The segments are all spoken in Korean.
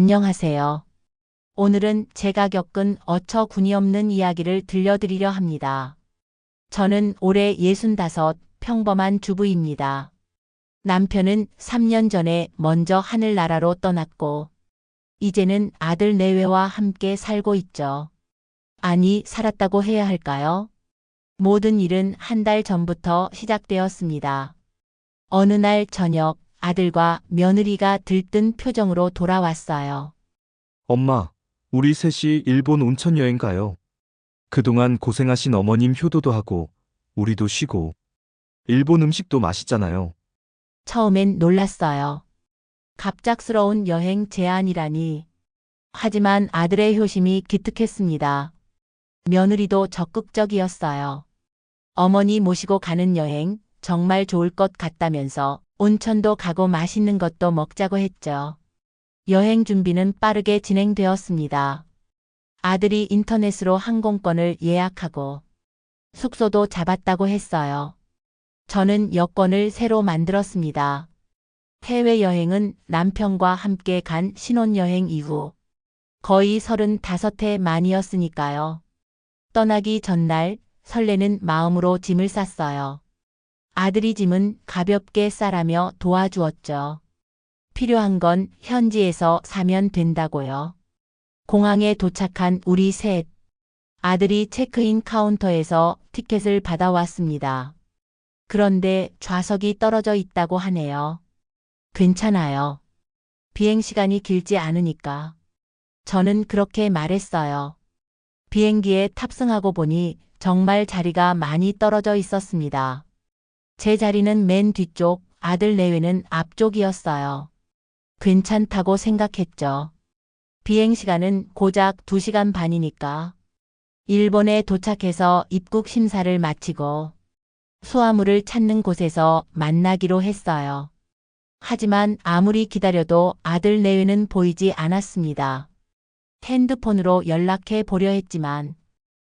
안녕하세요. 오늘은 제가 겪은 어처구니 없는 이야기를 들려드리려 합니다. 저는 올해 65 평범한 주부입니다. 남편은 3년 전에 먼저 하늘나라로 떠났고, 이제는 아들 내외와 함께 살고 있죠. 아니, 살았다고 해야 할까요? 모든 일은 한 달 전부터 시작되었습니다. 어느 날 저녁 아들과 며느리가 들뜬 표정으로 돌아왔어요. 엄마, 우리 셋이 일본 온천 여행 가요. 그동안 고생하신 어머님 효도도 하고, 우리도 쉬고. 일본 음식도 맛있잖아요. 처음엔 놀랐어요. 갑작스러운 여행 제안이라니. 하지만 아들의 효심이 기특했습니다. 며느리도 적극적이었어요. 어머니 모시고 가는 여행 정말 좋을 것 같다면서 온천도 가고 맛있는 것도 먹자고 했죠. 여행 준비는 빠르게 진행되었습니다. 아들이 인터넷으로 항공권을 예약하고 숙소도 잡았다고 했어요. 저는 여권을 새로 만들었습니다. 해외여행은 남편과 함께 간 신혼여행 이후 거의 35회 만이었으니까요. 떠나기 전날 설레는 마음으로 짐을 쌌어요. 아들이 짐은 가볍게 싸라며 도와주었죠. 필요한 건 현지에서 사면 된다고요. 공항에 도착한 우리 셋. 아들이 체크인 카운터에서 티켓을 받아왔습니다. 그런데 좌석이 떨어져 있다고 하네요. 괜찮아요. 비행 시간이 길지 않으니까. 저는 그렇게 말했어요. 비행기에 탑승하고 보니 정말 자리가 많이 떨어져 있었습니다. 제 자리는 맨 뒤쪽, 아들 내외는 앞쪽이었어요. 괜찮다고 생각했죠. 비행 시간은 고작 2시간 반이니까. 일본에 도착해서 입국 심사를 마치고 수화물을 찾는 곳에서 만나기로 했어요. 하지만 아무리 기다려도 아들 내외는 보이지 않았습니다. 핸드폰으로 연락해 보려 했지만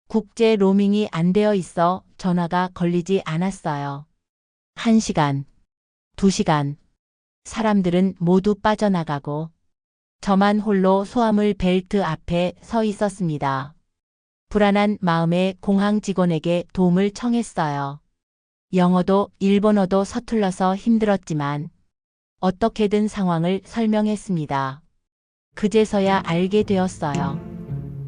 국제 로밍이 안 되어 있어 전화가 걸리지 않았어요. 1시간, 2시간. 사람들은 모두 빠져나가고 저만 홀로 소화물 벨트 앞에 서 있었습니다. 불안한 마음에 공항 직원에게 도움을 청했어요. 영어도 일본어도 서툴러서 힘들었지만 어떻게든 상황을 설명했습니다. 그제서야 알게 되었어요.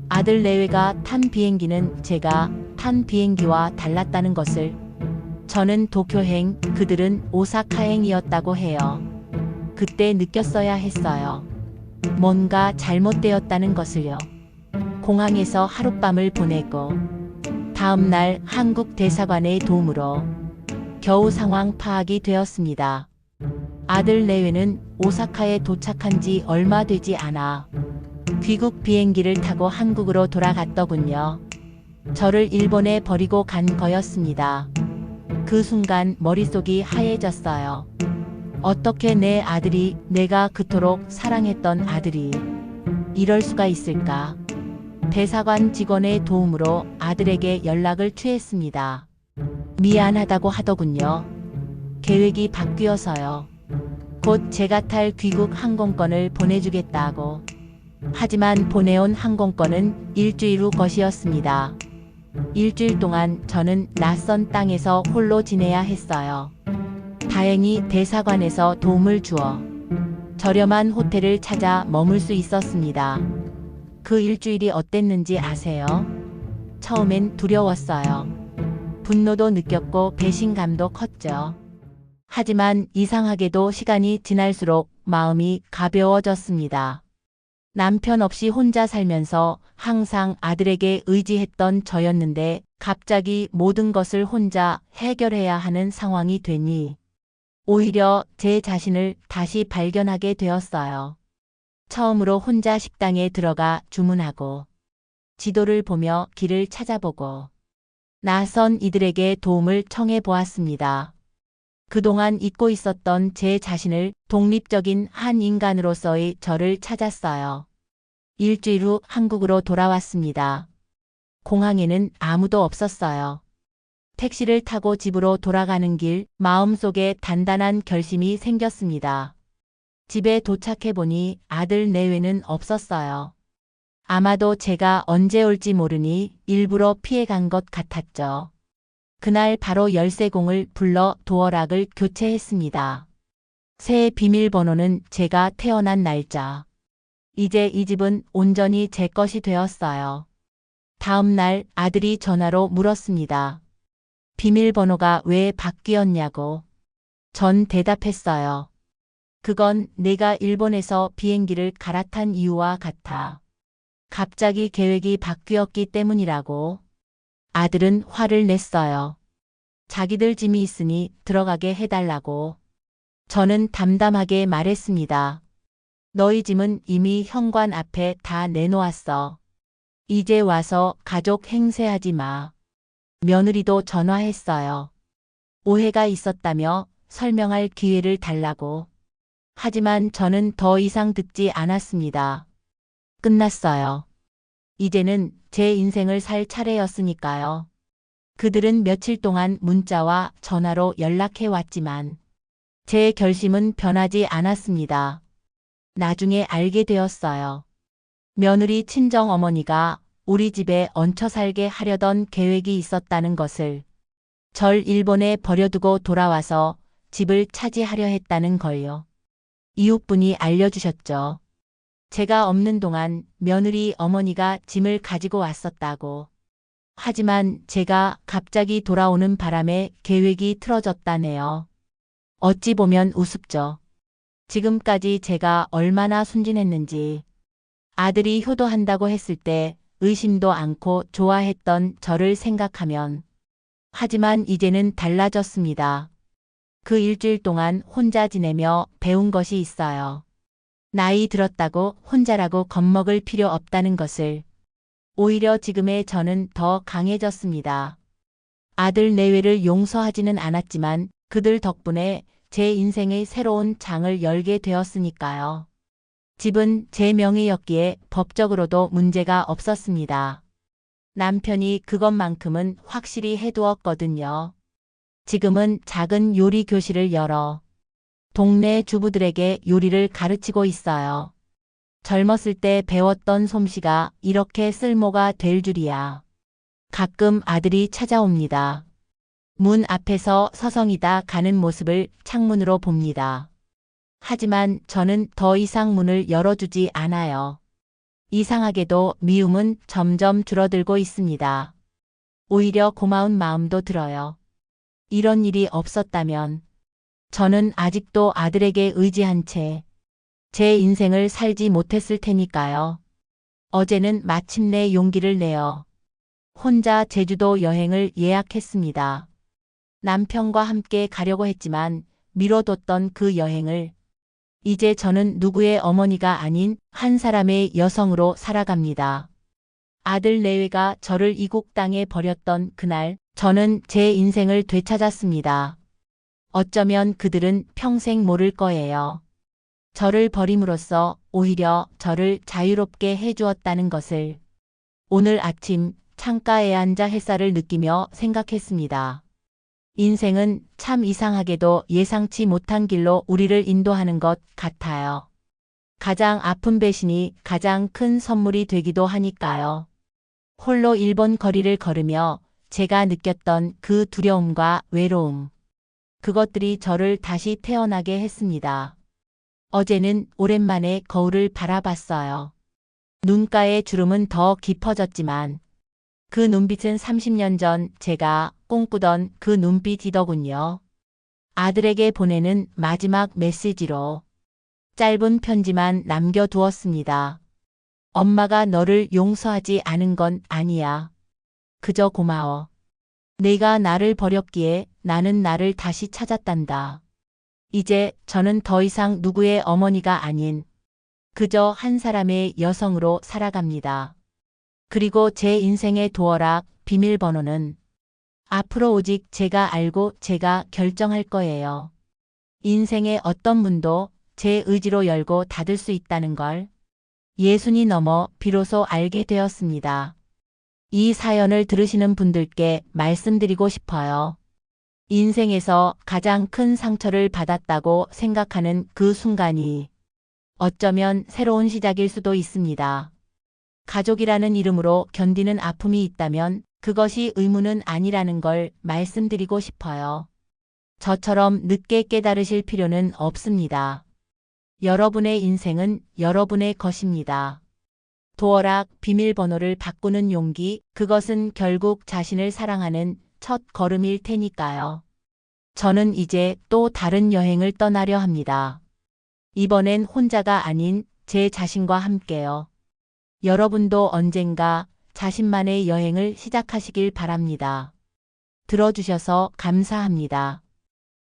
아들 내외가 탄 비행기는 제가 탄 비행기와 달랐다는 것을 저는 도쿄행, 그들은 오사카행이었다고 해요. 그때 느꼈어야 했어요. 뭔가 잘못되었다는 것을요. 공항에서 하룻밤을 보내고 다음 날 한국 대사관의 도움으로 겨우 상황 파악이 되었습니다. 아들 내외는 오사카에 도착한 지 얼마 되지 않아 귀국 비행기를 타고 한국으로 돌아갔더군요. 저를 일본에 버리고 간 거였습니다. 그 순간 머릿속이 하얘졌어요. 어떻게 내 아들이 내가 그토록 사랑했던 아들이 이럴 수가 있을까? 대사관 직원의 도움으로 아들에게 연락을 취했습니다. 미안하다고 하더군요. 계획이 바뀌어서요. 곧 제가 탈 귀국 항공권을 보내주겠다고. 하지만 보내온 항공권은 일주일 후 것이었습니다. 일주일 동안 저는 낯선 땅에서 홀로 지내야 했어요. 다행히 대사관에서 도움을 주어 저렴한 호텔을 찾아 머물 수 있었습니다. 그 일주일이 어땠는지 아세요? 처음엔 두려웠어요. 분노도 느꼈고 배신감도 컸죠. 하지만 이상하게도 시간이 지날수록 마음이 가벼워졌습니다. 남편 없이 혼자 살면서 항상 아들에게 의지했던 저였는데 갑자기 모든 것을 혼자 해결해야 하는 상황이 되니 오히려 제 자신을 다시 발견하게 되었어요. 처음으로 혼자 식당에 들어가 주문하고 지도를 보며 길을 찾아보고 낯선 이들에게 도움을 청해 보았습니다. 그동안 잊고 있었던 제 자신을 독립적인 한 인간으로서의 저를 찾았어요. 일주일 후 한국으로 돌아왔습니다. 공항에는 아무도 없었어요. 택시를 타고 집으로 돌아가는 길 마음속에 단단한 결심이 생겼습니다. 집에 도착해 보니 아들 내외는 없었어요. 아마도 제가 언제 올지 모르니 일부러 피해 간 것 같았죠. 그날 바로 열쇠공을 불러 도어락을 교체했습니다. 새 비밀번호는 제가 태어난 날짜. 이제 이 집은 온전히 제 것이 되었어요. 다음 날 아들이 전화로 물었습니다. 비밀번호가 왜 바뀌었냐고. 전 대답했어요. 그건 내가 일본에서 비행기를 갈아탄 이유와 같아. 갑자기 계획이 바뀌었기 때문이라고. 아들은 화를 냈어요. 자기들 짐이 있으니 들어가게 해달라고. 저는 담담하게 말했습니다. 너희 짐은 이미 현관 앞에 다 내놓았어. 이제 와서 가족 행세하지 마. 며느리도 전화했어요. 오해가 있었다며 설명할 기회를 달라고. 하지만 저는 더 이상 듣지 않았습니다. 끝났어요. 이제는 제 인생을 살 차례였으니까요. 그들은 며칠 동안 문자와 전화로 연락해 왔지만 제 결심은 변하지 않았습니다. 나중에 알게 되었어요. 며느리 친정 어머니가 우리 집에 얹혀 살게 하려던 계획이 있었다는 것을 절 일본에 버려두고 돌아와서 집을 차지하려 했다는 걸요. 이웃분이 알려주셨죠. 제가 없는 동안 며느리 어머니가 짐을 가지고 왔었다고. 하지만 제가 갑자기 돌아오는 바람에 계획이 틀어졌다네요. 어찌 보면 우습죠. 지금까지 제가 얼마나 순진했는지. 아들이 효도한다고 했을 때 의심도 않고 좋아했던 저를 생각하면. 하지만 이제는 달라졌습니다. 그 일주일 동안 혼자 지내며 배운 것이 있어요. 나이 들었다고 혼자라고 겁먹을 필요 없다는 것을. 오히려 지금의 저는 더 강해졌습니다. 아들 내외를 용서하지는 않았지만 그들 덕분에 제 인생의 새로운 장을 열게 되었으니까요. 집은 제 명의였기에 법적으로도 문제가 없었습니다. 남편이 그것만큼은 확실히 해두었거든요. 지금은 작은 요리 교실을 열어 동네 주부들에게 요리를 가르치고 있어요. 젊었을 때 배웠던 솜씨가 이렇게 쓸모가 될 줄이야. 가끔 아들이 찾아옵니다. 문 앞에서 서성이다 가는 모습을 창문으로 봅니다. 하지만 저는 더 이상 문을 열어주지 않아요. 이상하게도 미움은 점점 줄어들고 있습니다. 오히려 고마운 마음도 들어요. 이런 일이 없었다면 저는 아직도 아들에게 의지한 채 제 인생을 살지 못했을 테니까요. 어제는 마침내 용기를 내어 혼자 제주도 여행을 예약했습니다. 남편과 함께 가려고 했지만 미뤄뒀던 그 여행을 이제 저는 누구의 어머니가 아닌 한 사람의 여성으로 살아갑니다. 아들 내외가 저를 이국 땅에 버렸던 그날 저는 제 인생을 되찾았습니다. 어쩌면 그들은 평생 모를 거예요. 저를 버림으로써 오히려 저를 자유롭게 해주었다는 것을 오늘 아침 창가에 앉아 햇살을 느끼며 생각했습니다. 인생은 참 이상하게도 예상치 못한 길로 우리를 인도하는 것 같아요. 가장 아픈 배신이 가장 큰 선물이 되기도 하니까요. 홀로 일본 거리를 걸으며 제가 느꼈던 그 두려움과 외로움. 그것들이 저를 다시 태어나게 했습니다. 어제는 오랜만에 거울을 바라봤어요. 눈가의 주름은 더 깊어졌지만 그 눈빛은 30년 전 제가 꿈꾸던 그 눈빛이더군요. 아들에게 보내는 마지막 메시지로 짧은 편지만 남겨두었습니다. 엄마가 너를 용서하지 않은 건 아니야. 그저 고마워. 내가 나를 버렸기에 나는 나를 다시 찾았단다. 이제 저는 더 이상 누구의 어머니가 아닌 그저 한 사람의 여성으로 살아갑니다. 그리고 제 인생의 도어락 비밀번호는 앞으로 오직 제가 알고 제가 결정할 거예요. 인생의 어떤 문도 제 의지로 열고 닫을 수 있다는 걸 예순이 넘어 비로소 알게 되었습니다. 이 사연을 들으시는 분들께 말씀드리고 싶어요. 인생에서 가장 큰 상처를 받았다고 생각하는 그 순간이 어쩌면 새로운 시작일 수도 있습니다. 가족이라는 이름으로 견디는 아픔이 있다면 그것이 의무는 아니라는 걸 말씀드리고 싶어요. 저처럼 늦게 깨달으실 필요는 없습니다. 여러분의 인생은 여러분의 것입니다. 도어락 비밀번호를 바꾸는 용기, 그것은 결국 자신을 사랑하는 첫 걸음일 테니까요. 저는 이제 또 다른 여행을 떠나려 합니다. 이번엔 혼자가 아닌 제 자신과 함께요. 여러분도 언젠가 자신만의 여행을 시작하시길 바랍니다. 들어주셔서 감사합니다.